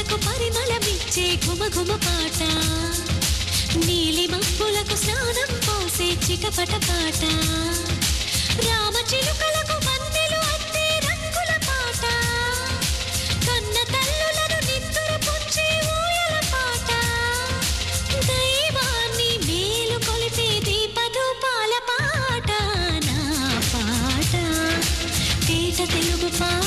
పూలకు పరిమళమిచ్చే గుమ పాట. నీలి మబ్బులకు స్నానం పోసే చికపట పాట. రామ చిలుకలకు మందెలు అత్తే రంగుల పాట. కన్న తల్లులను ఊయల పాట. దైవాన్ని మేలు కొలిపే దీపధూపాల పాట. నా పాట. తెలుగు పాట